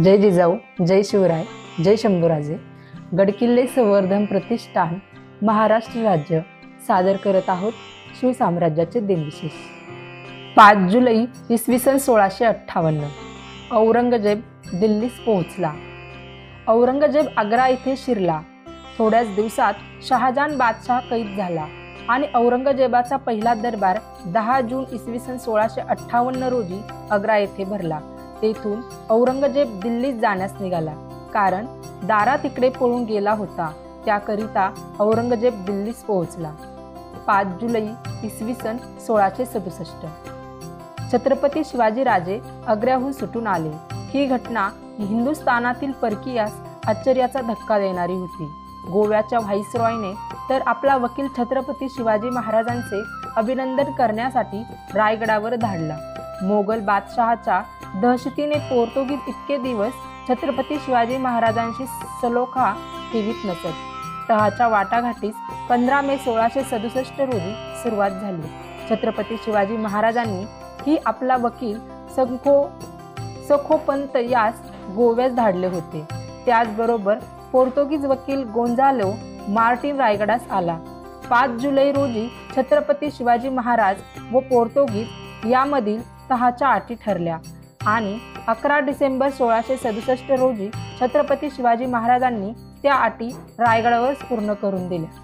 जय जिजाऊ जय शिवराय जय शंभूराजे. गडकिल्ले संवर्धन प्रतिष्ठान महाराष्ट्र राज्य. सादर करत आहोत शिवसाम्राज्याचे दिनविशेष. पाच जुलै इसवी सन सोळाशे अठ्ठावन्न. औरंगजेब दिल्लीस पोहोचला. औरंगजेब आग्रा येथे शिरला. थोड्याच दिवसात शहाजान बादशाह कैद झाला आणि औरंगजेबाचा पहिला दरबार दहा जून इसवी सन सोळाशे अठ्ठावन्न रोजी आग्रा येथे भरला. तेथून औरंगजेब दिल्लीत जाण्यास निघाला. कारण दारा तिकडे पळून गेला होता. त्याकरिता औरंगजेब दिल्लीस पोहोचला. पाच जुलै इसवी सन सोळाशे सदुसष्ट. छत्रपती शिवाजीराजे आग्र्याहून सुटून आले. ही घटना हिंदुस्थानातील परकीयास आश्चर्याचा धक्का देणारी होती. गोव्याच्या व्हाईसरॉयने तर आपला वकील छत्रपती शिवाजी महाराजांचे अभिनंदन करण्यासाठी रायगडावर धाडला. मोगल बादशहाच्या दहशतीने पोर्तुगीज इतके दिवस छत्रपती शिवाजी महाराजांशी सलोखा ठेवीत नसत. तहाच्या वाटाघाटीस पंधरा मे सोळाशे सदुसष्ट रोजी सुरुवात झाली. छत्रपती शिवाजी महाराजांनी ही आपला वकील सखो सखोपंत यास गोव्यास धाडले होते. त्याचबरोबर पोर्तुगीज वकील गोंजालो मार्टिन रायगडास आला. पाच जुलै रोजी छत्रपती शिवाजी महाराज व पोर्तुगीज यामधील तहाच्या अटी ठरल्या. आणि अकरा डिसेंबर सोळाशे सदुसष्ट रोजी छत्रपती शिवाजी महाराजांनी त्या अटी रायगडावर पूर्ण करून दिल्या.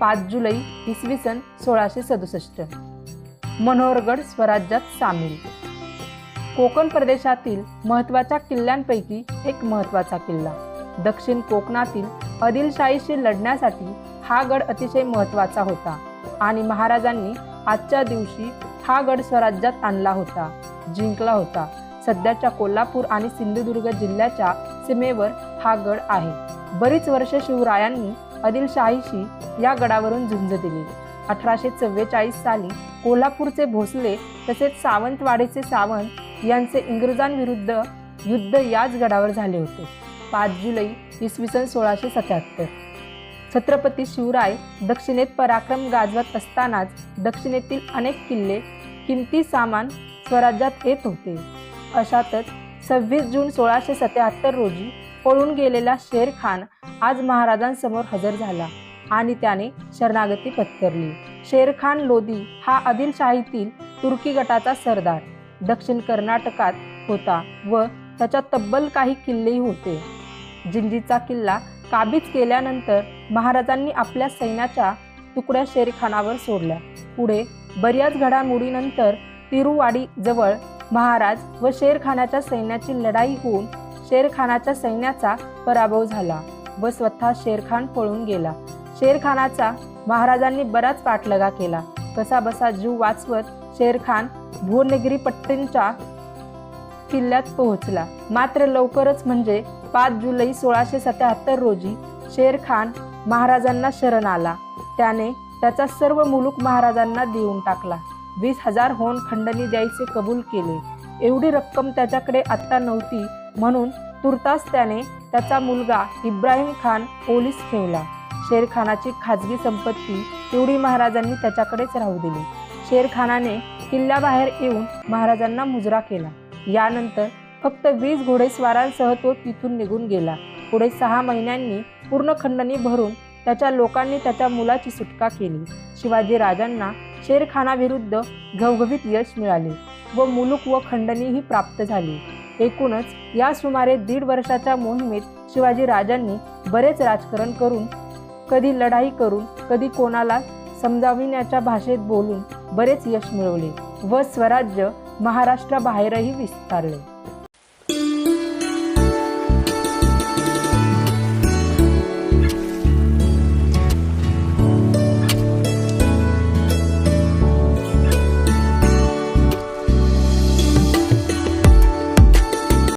पाच जुलै इसवी सन सोळाशे सदुसष्ट. मनोहरगड स्वराज्यात सामील. कोकण प्रदेशातील महत्त्वाच्या किल्ल्यांपैकी एक महत्त्वाचा किल्ला. दक्षिण कोकणातील आदिलशाहीशी लढण्यासाठी हा गड अतिशय महत्त्वाचा होता आणि महाराजांनी आजच्या दिवशी हा गड स्वराज्यात आणला होता. जिंकला होता. सध्याच्या कोल्हापूर आणि सिंधुदुर्ग जिल्ह्याच्या सीमेवर हा गड आहे. बरीच वर्ष शिवरायांनी आदिलशाहीशी या गडावरून झुंज दिली. अठराशे चव्वेचाळीस साली कोल्हापूरचे भोसले तसेच सावंतवाडीचे सावंत यांचे इंग्रजांविरुद्ध युद्ध याच गडावर झाले होते. पाच जुलै इसवी सन सोळाशे सत्याहत्तर. छत्रपती शिवराय दक्षिणेत पराक्रम गाजवत असतानाच दक्षिणेतील अनेक किल्ले किमती सामान स्वराज्यात येत होते. अशातच सव्वीस जून सोळाशे सत्याहत्तर रोजी पळून गेलेला शेर खान आज महाराजांसमोर हजर झाला आणि त्याने शरणागती पत्करली. शेर खान लोधी हा आदिलशाहीतील तुर्की गटाचा सरदार. दक्षिण कर्नाटकात होता व त्याच्या तब्बल काही किल्लेही होते. जिंजीचा किल्ला काबीज केल्यानंतर महाराजांनी आपल्या सैन्याच्या तुकड्या शेरखानावर सोडल्या. पुढे बऱ्याच घडामोडीनंतर तिरुवाडी जवळ महाराज व शेरखानाच्या सैन्याची लढाई होऊन शेरखानाच्या सैन्याचा पराभव झाला व स्वतः शेरखान पळून गेला. शेरखानाचा महाराजांनी बराच पाठलगा केला. कसा बसा जीव वाचवत शेरखान भुवनगिरी पट्टींच्या किल्ल्यात पोहोचला. मात्र लवकरच म्हणजे पाच जुलै सोळाशे सत्याहत्तर रोजी शेरखान महाराजांना शरण आला. त्याने त्याचा सर्व मुलूक महाराजांना देऊन टाकला. वीस हजार होन खंडणी द्यायचे कबूल केले. एवढी रक्कम त्याच्याकडे आत्ता नव्हती म्हणून तुर्तास त्याने त्याचा मुलगा इब्राहिम खान पोलीस ठेवला. शेरखानाची खाजगी संपत्ती तेवढी महाराजांनी त्याच्याकडेच राहू दिली. शेरखानाने किल्ल्याबाहेर येऊन महाराजांना मुजरा केला. यानंतर फक्त वीस घोडेस्वारांसह तो तिथून निघून गेला. पुढे सहा महिन्यांनी पूर्ण खंडणी भरून त्याच्या लोकांनी त्याच्या मुलाची सुटका केली. शिवाजी राजांना शेरखानाविरुद्ध घवघवीत यश मिळाले व मुलूक व खंडणीही प्राप्त झाली. एकूणच या सुमारे दीड वर्षाच्या मोहिमेत शिवाजी राजांनी बरेच राजकारण करून कधी लढाई करून कधी कोणाला समजाविण्याच्या भाषेत बोलून बरेच यश मिळवले व स्वराज्य महाराष्ट्राबाहेरही विस्तारले.